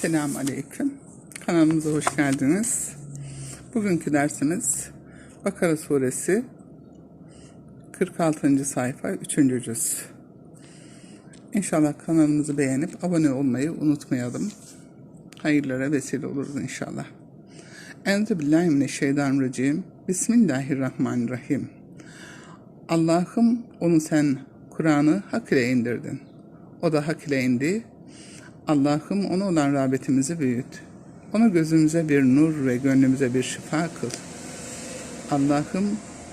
Selamun Aleyküm. Kanalımıza hoş geldiniz. Bugünkü dersimiz Bakara Suresi 46. sayfa 3. cüz. İnşallah kanalımızı beğenip abone olmayı unutmayalım. Hayırlara vesile oluruz inşallah. Enzu billahi mineşşeytanirracim. Bismillahirrahmanirrahim. Allah'ım onu sen Kur'an'ı hak ile indirdin. O da hak ile indi. Allah'ım ona olan rağbetimizi büyüt. Onu gözümüze bir nur ve gönlümüze bir şifa kıl. Allah'ım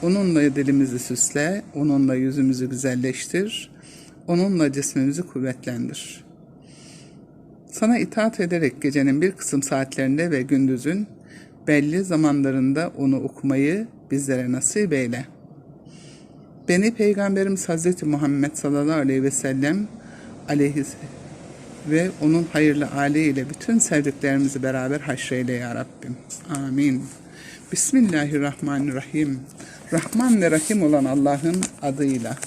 onunla dilimizi süsle, onunla yüzümüzü güzelleştir, onunla cismimizi kuvvetlendir. Sana itaat ederek gecenin bir kısım saatlerinde ve gündüzün belli zamanlarında onu okumayı bizlere nasip eyle. Beni Peygamberimiz Hazreti Muhammed sallallahu aleyhi ve sellem aleyhi ve onun hayırlı aileyle bütün sevdiklerimizi beraber haşreyle ya Rabbim. Amin. Bismillahirrahmanirrahim. Rahman ve Rahim olan Allah'ın adıyla.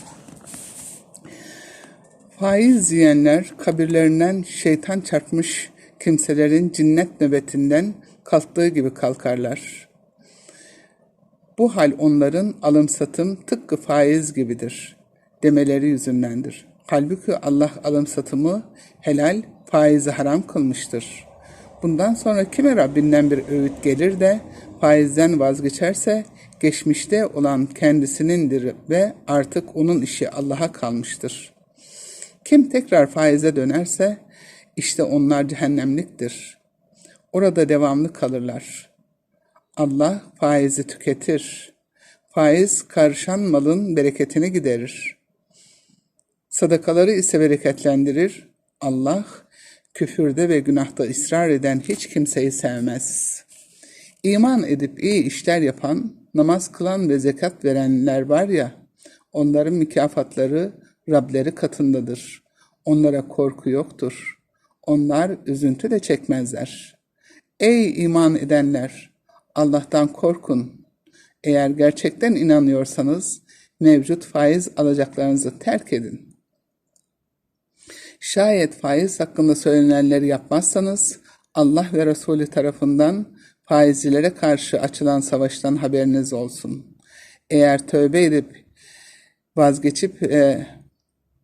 Faiz yiyenler kabirlerinden şeytan çarpmış kimselerin cinnet nöbetinden kalktığı gibi kalkarlar. Bu hal onların alım satım tıpkı faiz gibidir demeleri yüzündendir. Halbuki Allah alım satımı helal, faizi haram kılmıştır. Bundan sonra kime Rabbinden bir öğüt gelir de faizden vazgeçerse geçmişte olan kendisinindir ve artık onun işi Allah'a kalmıştır. Kim tekrar faize dönerse işte onlar cehennemliktir. Orada devamlı kalırlar. Allah faizi tüketir. Faiz karışan malın bereketini giderir. Sadakaları ise bereketlendirir. Allah küfürde ve günahta ısrar eden hiç kimseyi sevmez. İman edip iyi işler yapan, namaz kılan ve zekat verenler var ya, onların mükafatları Rableri katındadır. Onlara korku yoktur. Onlar üzüntü de çekmezler. Ey iman edenler! Allah'tan korkun. Eğer gerçekten inanıyorsanız mevcut faiz alacaklarınızı terk edin. Şayet faiz hakkında söylenenleri yapmazsanız Allah ve Resulü tarafından faizcilere karşı açılan savaştan haberiniz olsun. Eğer tövbe edip vazgeçip e,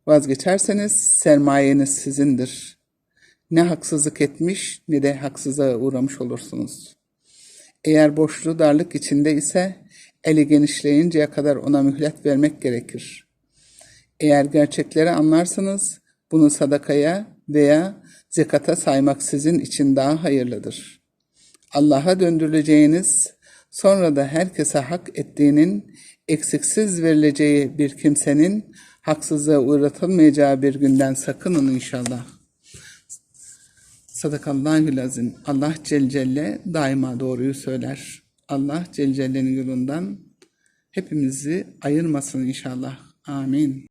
vazgeçerseniz sermayeniz sizindir. Ne haksızlık etmiş ne de haksızlığa uğramış olursunuz. Eğer borçlu darlık içinde ise eli genişleyinceye kadar ona mühlet vermek gerekir. Eğer gerçekleri anlarsanız bunu sadakaya veya zekata saymak sizin için daha hayırlıdır. Allah'a döndürüleceğiniz, sonra da herkese hak ettiğinin eksiksiz verileceği bir kimsenin haksızlığa uğratılmayacağı bir günden sakının inşallah. Sadakallahü lazim. Allah Celle Celle daima doğruyu söyler. Allah Celle Celle'nin yolundan hepimizi ayırmasın inşallah. Amin.